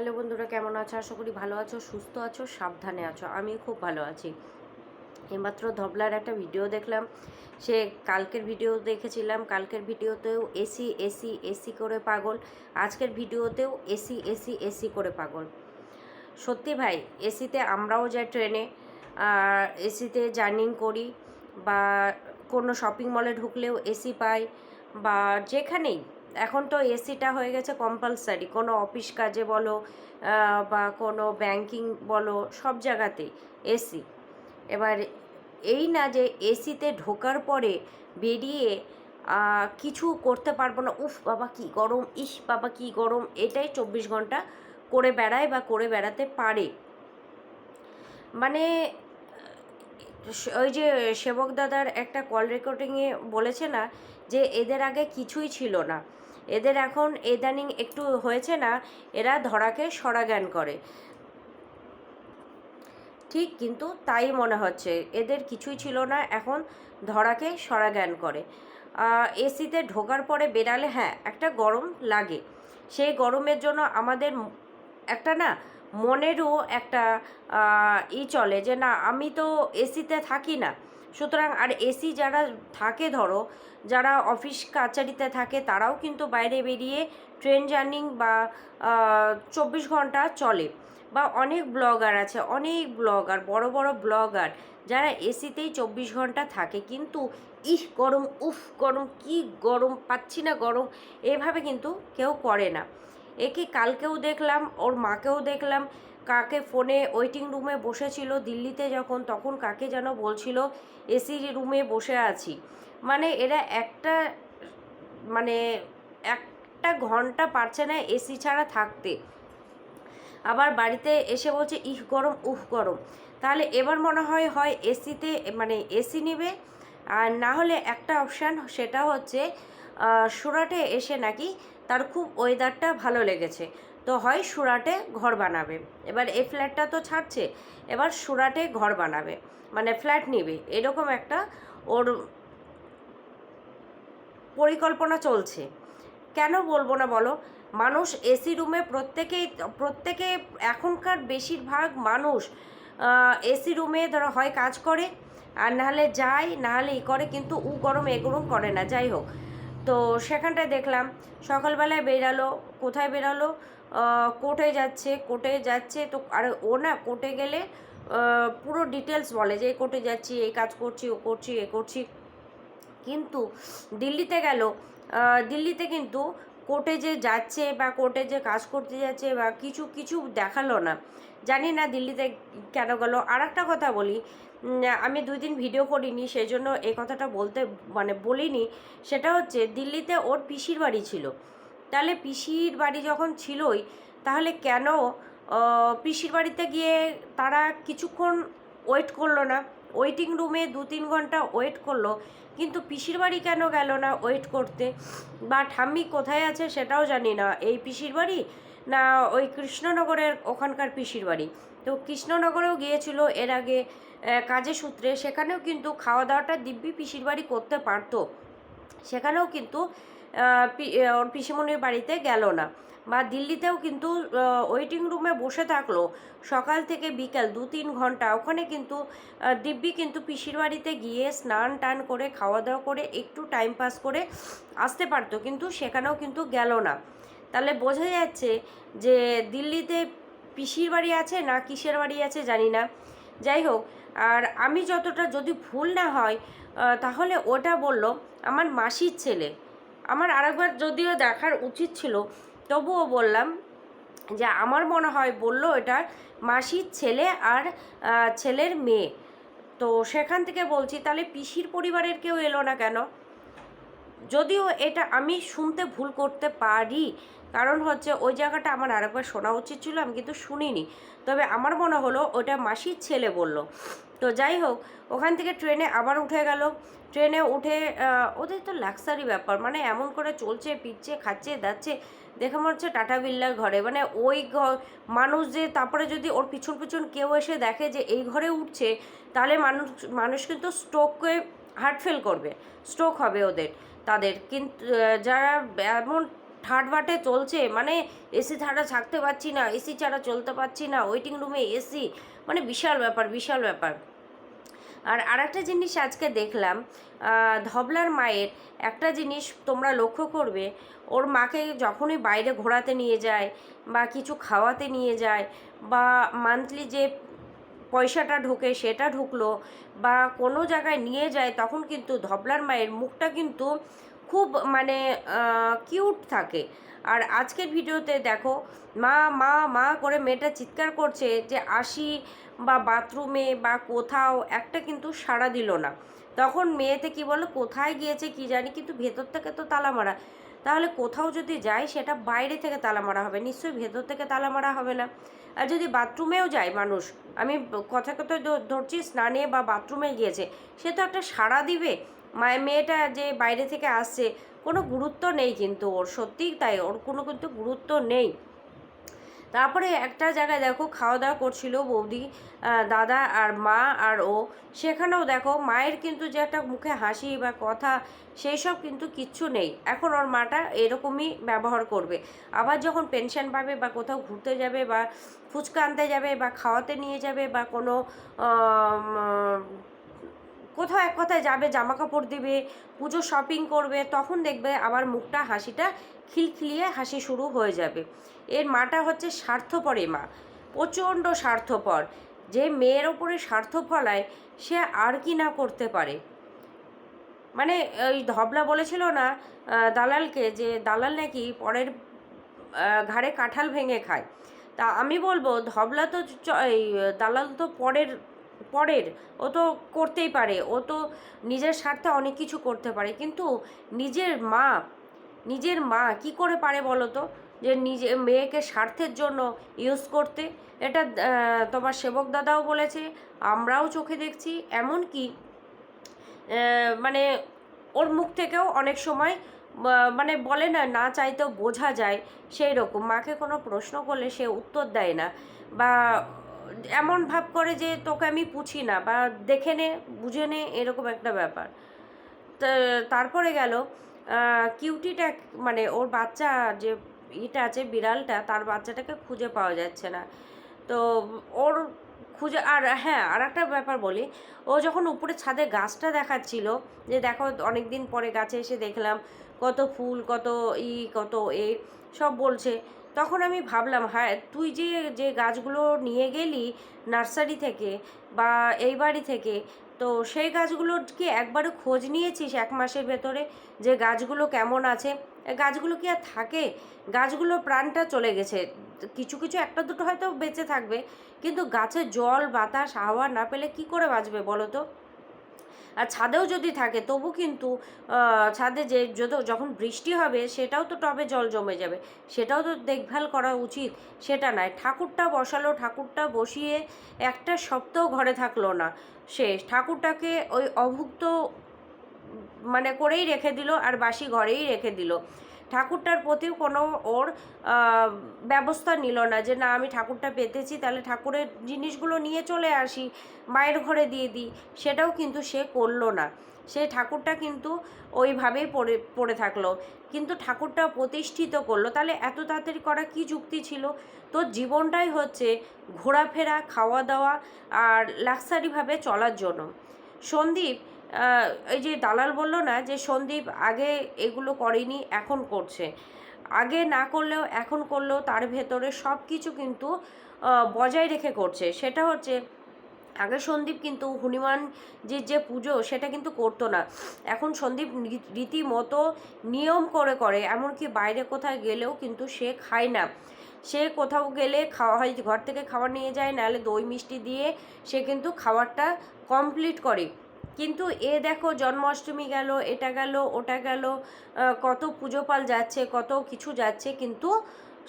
Hello বন্ধুরা, কেমন আছো? আশা করি ভালো আছো, সুস্থ আছো, সাবধানে আছো। আমি খুব ভালো আছি। এইমাত্র ধবলার একটা ভিডিও দেখলাম। সে কালকের ভিডিও দেখেছিলাম। কালকের ভিডিওতেও এসি এসি এসি করে পাগল। আজকের ভিডিওতেও এসি এসি এসি করে পাগল। সত্যি ভাই এসিতে আমরাও যাই ট্রেনে এসিতে জার্নিং করি বা কোনো শপিং মলে ঢুকলেও এসি পাই বা যেখানেই এখন তো এসিটা হয়ে গেছে কম্পালসারি কোনো অফিস কাজে বলো বা কোনো ব্যাংকিং বলো, সব জায়গাতেই এসি। এবার এই না যে এসিতে ঢোকার পরে বেরিয়ে কিছু করতে পারব না, উফ, বাবা কি গরম, ইস, বাবা কি গরম, এটাই চব্বিশ ঘণ্টা করে বেড়ায় বা করে বেড়াতে পারে। মানে ওই যে সেবক দাদার একটা কল রেকর্ডিংয়ে বলেছে না যে, এদের আগে কিছুই ছিল না। এদের এখন এদানিং একটু হয়েছে না, এরা ধরাকে সরা জ্ঞান করে। ঠিক কিন্তু তাই মনে হচ্ছে, এদের কিছুই ছিল না, এখন ধরাকে সরা জ্ঞান করে এসিতে ঢোকার পরে বেরালে হ্যাঁ একটা গরম লাগে। সেই গরমের জন্য আমাদের একটা না মনেরও একটা ই চলে যে না, আমি তো এসিতে থাকি না। সুতরাং আর এসি যারা থাকে ধরো, যারা অফিস কাচারিতে থাকে, তারাও কিন্তু বাইরে বেরিয়ে ট্রেন জার্নিং বা চব্বিশ ঘণ্টা চলে। বা অনেক ব্লগার আছে, অনেক ব্লগার, বড় বড় ব্লগার, যারা এসিতেই চব্বিশ ঘণ্টা থাকে। কিন্তু ইস গরম, উফ, গরম, কি গরম, পাচ্ছি না গরম, এভাবে কিন্তু কেউ করে না। একে কালকেও দেখলাম, ওর মাকেও দেখলাম কাকে ফোনে ওয়েটিং রুমে বসেছিল দিল্লিতে যখন, তখন কাকে যেন বলছিল, এসি রুমে বসে আছি। মানে এরা একটা মানে একটা ঘণ্টা পারছে না এসি ছাড়া থাকতে। আবার বাড়িতে এসে বলছে, ইহ গরম, উহ গরম। তাহলে এবার মনে হয় হয় এসিতে মানে এসি নেবে। আর না হলে একটা অপশান, সেটা হচ্ছে সুরাটে এসে নাকি তার খুব ওয়েদারটা ভালো লেগেছে। তো হয় সুরাটে ঘর বানাবে। এবার এই ফ্ল্যাটটা তো ছাড়ছে, এবার সুরাটে ঘর বানাবে। মানে ফ্ল্যাট নেবে, এরকম একটা ওর পরিকল্পনা চলছে। কেন বলব না বলো? মানুষ এসি রুমে প্রত্যেকেই, প্রত্যেকে এখনকার বেশিরভাগ মানুষ এসি রুমে ধরো হয় কাজ করে, আর নাহলে যায়, নাহলে ই করে, কিন্তু উ গরম এ গরম করে না, যাই হোক। তো সেখানটায় দেখলাম, সকালবেলায় বেরালো, কোথায় বেরালো? কোর্টে যাচ্ছে কোর্টে যাচ্ছে, তো আর ও না, কোর্টে গেলে পুরো ডিটেলস বলে যে এই কোর্টে যাচ্ছি, এই কাজ করছি, ও করছি, এ করছি। কিন্তু দিল্লিতে গেল দিল্লিতে কিন্তু কোর্টে যে যাচ্ছে বা কোর্টে যে কাজ করতে যাচ্ছে বা কিছু কিছু দেখাল না। জানি না দিল্লিতে কেন গেল। আর একটা কথা বলি আমি দুই দিন ভিডিও করিনি সেই জন্য এই কথাটা বলতে মানে বলিনি। সেটা হচ্ছে দিল্লিতে ওর পিসির বাড়ি ছিল। তাহলে পিসির বাড়ি যখন ছিলই, তাহলে কেন পিসির বাড়িতে গিয়ে তারা কিছুক্ষণ ওয়েট করল না? ওয়েটিং রুমে দু তিন ঘণ্টা ওয়েট করল, কিন্তু পিসির বাড়ি কেন গেল না ওয়েট করতে? বা ঠাম্মি কোথায় আছে সেটাও জানি না। এই পিসির বাড়ি না ওই কৃষ্ণনগরের ওখানকার পিসির বাড়ি? তো কৃষ্ণনগরেও গিয়েছিল এর আগে কাজের সূত্রে। সেখানেও কিন্তু খাওয়া দাওয়াটা দিব্যি পিসির বাড়ি করতে পারতো। সেখানেও কিন্তু ওর পিসিমণির বাড়িতে গেল না। বা দিল্লিতেও কিন্তু ওয়েটিং রুমে বসে থাকল। সকাল থেকে বিকাল দু তিন ঘণ্টা। ওখানে কিন্তু দিব্যি কিন্তু পিসির বাড়িতে গিয়ে স্নান টান করে খাওয়া দাওয়া করে, একটু টাইম পাস করে আসতে পারতো। কিন্তু সেখানেও কিন্তু গেল না। তাহলে বোঝা যাচ্ছে যে দিল্লিতে পিসির বাড়ি আছে না কিসের বাড়ি আছে জানি না। যাই হোক, আর আমি যতটা যদি ভুল না হয় তাহলে ওটা বলল আমার মাসির ছেলে। আমার আরেকবার যদিও দেখার উচিত ছিল, তবুও বললাম যে আমার মনে হয় বলল এটা মাসির ছেলে আর ছেলের মেয়ে। তো সেখান থেকে বলছি, তাহলে পিসির পরিবারের কেউ এলো না কেন? যদিও এটা আমি শুনতে ভুল করতে পারি, কারণ হচ্ছে ওই জায়গাটা আমার আরেকবার শোনা উচিত ছিল, আমি কিন্তু শুনিনি। তবে আমার মনে হলো ওটা মাসির ছেলে বলল। তো যাই হোক, ওখান থেকে ট্রেনে আবার উঠে গেল। ট্রেনে উঠে ওদের তো লাক্সারি ব্যাপার মানে এমন করে চলছে, পিচ্ছে, খাচ্ছে, দাচ্ছে, দেখে মনে হচ্ছে টাটা বিল্লার ঘরে। মানে ওই ঘর, মানুষ যে, তারপরে যদি ওর পিছন পিছন কেউ এসে দেখে যে এই ঘরে উঠছে, তাহলে মানুষ মানুষ কিন্তু স্ট্রোকে হার্ট ফেল করবে স্ট্রোক হবে ওদের। তাদের। কিন্তু যারা এমন ঠাটবাটে চলছে মানে এসি ছাড়া থাকতে পারছি না এসি ছাড়া চলতে পারছি না ওয়েটিং রুমে এসি মানে বিশাল ব্যাপার বিশাল ব্যাপার। আর আরেকটা জিনিস আজকে দেখলাম ধবলার মায়ের একটা জিনিস তোমরা লক্ষ্য করবে, ওর মাকে যখনই বাইরে ঘোরাতে নিয়ে যায় বা কিছু খাওয়াতে নিয়ে যায় বা মান্থলি যে পয়সাটা ঢোকে, সেটা ঢুকলো বা কোনো জায়গায় নিয়ে যায়, তখন কিন্তু ধবলার মায়ের মুখটা কিন্তু খুব মানে কিউট থাকে। আর আজকের ভিডিওতে দেখো, মা মা মা করে মেয়েটা চিৎকার করছে যে আসি বা বাথরুমে বা কোথাও, একটা কিন্তু সাড়া দিল না। তখন মেয়েতে কি বলো, কোথায় গিয়েছে কি জানি, কিন্তু ভেতর থেকে তো তালা মারা। তাহলে কোথাও যদি যাই, সেটা বাইরে থেকে তালা মারা হবে। নিশ্চয়ই ভেতর থেকে তালা মারা হবে না। আর যদি বাথরুমেও যায় মানুষ, আমি কথা কথা ধরছি, স্নানে বা বাথরুমে গিয়েছে, সে তো একটা সাড়া দিবে। মায়ের মেয়েটা যে বাইরে থেকে আসছে, কোনো গুরুত্ব নেই কিন্তু ওর। সত্যিই তাই, ওর কোনো কিন্তু গুরুত্ব নেই। তারপরে একটা জায়গায় দেখো খাওয়া দাওয়া করছিল বৌদি দাদা আর মা আর ও। সেখানেও দেখো মায়ের কিন্তু যে একটা মুখে হাসি বা কথা, সেই সব কিন্তু কিচ্ছু নেই। এখন ওর মাটা এরকমই ব্যবহার করবে। আবার যখন পেনশন পাবে বা কোথাও ঘুরতে যাবে বা ফুচকা আনতে যাবে বা খাওয়াতে নিয়ে যাবে বা কোনো কোথাও এক কথায় যাবে জামা কাপড় দিবে, পুজো শপিং করবে, তখন দেখবে আবার মুখটা, হাসিটা খিলখিলিয়ে হাসি শুরু হয়ে যাবে। এর মাটা হচ্ছে স্বার্থপরে মা। প্রচণ্ড স্বার্থপর। যে মেয়ের ওপরে স্বার্থ ফলায়, সে আর কি না করতে পারে। মানে ওই ধবলা বলেছিল না দালালকে যে দালাল নাকি পরের ঘাড়ে কাঁঠাল ভেঙে খায়। তা আমি বলব, ধবলা তো এই, দালাল তো পরের পরের, ও তো করতেই পারে, ও তো নিজের স্বার্থে অনেক কিছু করতে পারে, কিন্তু নিজের মা নিজের মা কি করে পারে বলো তো? যে নিজে, মেয়েকে স্বার্থের জন্য ইউজ করতে, এটা তোমার সেবক দাদাও বলেছে, আমরাও চোখে দেখছি এমন কি মানে ওর মুখ থেকেও অনেক সময় মানে বলে না না চাইতেও বোঝা যায়, সেই রকম। মাকে কোনো প্রশ্ন করলে সে উত্তর দেয় না, বা এমন ভাব করে যে তোকে আমি পুছি না বা দেখে নে, বুঝে নে, এরকম একটা ব্যাপার। তারপরে গেল কিউটিটা মানে ওর বাচ্চা যে ইটা আছে, বিড়ালটা, তার বাচ্চাটাকে খুঁজে পাওয়া যাচ্ছে না। তো ওর খুঁজে, আর হ্যাঁ আর একটা ব্যাপার বলি, ও যখন উপরে ছাদে গাছটা দেখাচ্ছিল, যে দেখো অনেক দিন পরে গাছে এসে দেখলাম, কত ফুল, কত ই, কত এ, সব বলছে তখন আমি ভাবলাম হ্যাঁ তুই যে যে গাছগুলো নিয়ে গেলি নার্সারি থেকে বা এই বাড়ি থেকে, তো সেই গাছগুলোর কি একবারও খোঁজ নিয়েছিস এক মাসের ভেতরে যে গাছগুলো কেমন আছে? গাছগুলো কি আর থাকে? গাছগুলো প্রাণটা চলে গেছে। কিছু কিছু একটা দুটো হয়তো বেঁচে থাকবে, কিন্তু গাছের জল, বাতাস, হাওয়া না পেলে কি করে বাঁচবে বলো তো? আর ছাদেও যদি থাকে, তবু কিন্তু ছাদে যে যখন বৃষ্টি হবে, সেটাও তো টবে জল জমে যাবে। সেটাও তো দেখভাল করা উচিত, সেটা নয়। ঠাকুরটা বসালো, ঠাকুরটা বসিয়ে একটা সপ্তাহ ঘরে থাকল না সে। ঠাকুরটাকে ওই অভুক্ত মানে করেই রেখে দিল, আর বাসি ঘরেই রেখে দিল। ঠাকুরটার প্রতিও কোনো ওর ব্যবস্থা নিল না যে না, আমি ঠাকুরটা পেতেছি, তাহলে ঠাকুরের জিনিসগুলো নিয়ে চলে আসি, মায়ের ঘরে দিয়ে দিই। সেটাও কিন্তু সে করল না। সে ঠাকুরটা কিন্তু ওইভাবেই পড়ে পড়ে থাকল। কিন্তু ঠাকুরটা প্রতিষ্ঠিত করল। তাহলে এত তাড়াতাড়ি করা কি যুক্তি ছিল? তোর জীবনটাই হচ্ছে ঘোরাফেরা, খাওয়া দাওয়া আর লাক্সারিভাবে চলার জন্য। সন্দীপ এই যে দালাল বলল না যে সন্দীপ আগে এগুলো করেনি, এখন করছে। আগে না করলেও এখন করলেও তার ভেতরে সব কিছু কিন্তু বজায় রেখে করছে। সেটা হচ্ছে, আগে সন্দীপ কিন্তু হনুমান যে যে পুজো সেটা কিন্তু করতো না। এখন সন্দীপ রীতিমতো নিয়ম করে করে, এমনকি বাইরে কোথায় গেলেও কিন্তু সে খায় না। সে কোথাও গেলে খাওয়া হয়, ঘর থেকে খাবার নিয়ে যায়, নাহলে দই মিষ্টি দিয়ে সে কিন্তু খাবারটা কমপ্লিট করে। কিন্তু এ দেখো জন্মাষ্টমী গেল, এটা গেল, ওটা গেল কত পুজো পাল যাচ্ছে, কত কিছু যাচ্ছে, কিন্তু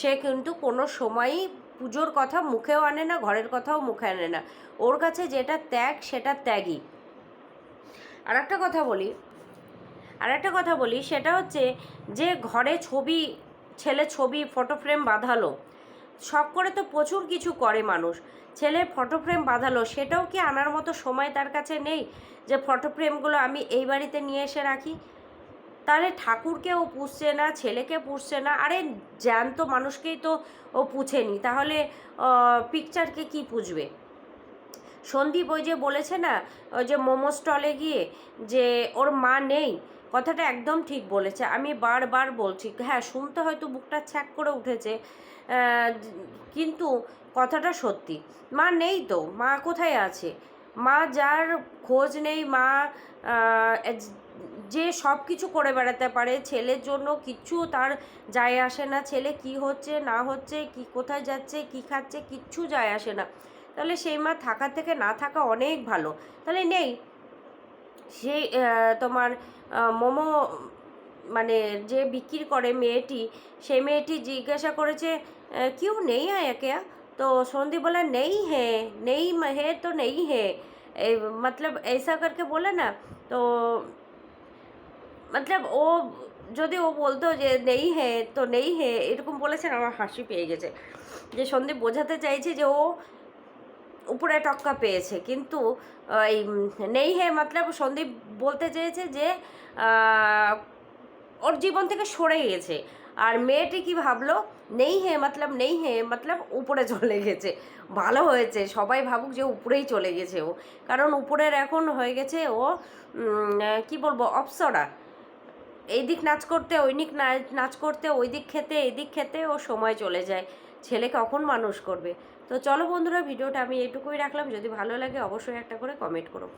সে কিন্তু কোনো সময়ই পুজোর কথা মুখেও আনে না, ঘরের কথাও মুখে আনে না। ওর কাছে যেটা ত্যাগ, সেটা ত্যাগই। আর একটা কথা বলি আর একটা কথা বলি, সেটা হচ্ছে যে ঘরে ছবি, ছেলে ছবি ফটো ফ্রেম বাঁধালো শখ করে তো প্রচুর কিছু করে মানুষ। ছেলে ফটো ফ্রেম বাঁধালো। সেটাও কি আনার মতো সময় তার কাছে নেই যে ফটো ফ্রেমগুলো আমি এই বাড়িতে নিয়ে এসে রাখি? তাহলে ঠাকুরকে ও পুষছে না, ছেলেকে পুষছে না? আরে জ্যান্ত মানুষকেই তো ও পুছেনি। তাহলে পিকচারকে কি পুষবে সন্দীপ ওই যে বলেছে না, ওই যে মোমো স্টলে গিয়ে যে ওর মা নেই কথাটা একদম ঠিক বলেছে। আমি বারবার বলছি হ্যাঁ শুনতে হয়তো বুকটা ছ্যাক করে উঠেছে কিন্তু কথাটা সত্যি। মা নেই তো, মা কোথায় আছে? মা যার খোঁজ নেই, মা যে সব কিছু করে বেড়াতে পারে, ছেলের জন্য কিচ্ছু তার যায় আসে না। ছেলে কি হচ্ছে, না হচ্ছে, কি কোথায় যাচ্ছে, কি খাচ্ছে, কিচ্ছু যায় আসে না। তাহলে সেই মা থাকার থেকে না থাকা অনেক ভালো। তাহলে নেই সেই আহ, তোমার আহ, মোমো মানে যে বিক্রি করে মেয়েটি সেই মেয়েটি জিজ্ঞাসা করেছে আহ, কিউ নেই হ্যাঁ क्या तो সন্দীপ बोला नहीं है नहीं म- है तो नहीं है ए, मतलब ऐसा करके बोला ना तो मतलब ও যদি ও বলতো যে নেই হে তো নেই হে এরকম বলেছেন আমার হাসি পেয়ে গেছে যে সন্দীপ বোঝাতে চাইছে যে ও উপরে টক্কা পেয়েছে। কিন্তু এই নেই হে মতলব সন্দীপ বলতে চেয়েছে যে ওর জীবন থেকে সরে গেছে আর মেয়েটি কি ভাবলো? নেই হে মতলব, নেই হে মতলব উপরে চলে গেছে। ভালো হয়েছে, সবাই ভাবুক যে উপরেই চলে গেছে ও। কারণ উপরের এখন হয়ে গেছে ও কি বলব, অপসরা। এই দিক নাচ করতে ওই দিক নাচ করতে ওই দিক খেতে এই দিক খেতে ও সময় চলে যায়। ছেলে কখন মানুষ করবে? তো চলো বন্ধুরা, ভিডিওটা আমি এটুকুই রাখলাম। যদি ভালো লাগে, অবশ্যই একটা করে কমেন্ট করো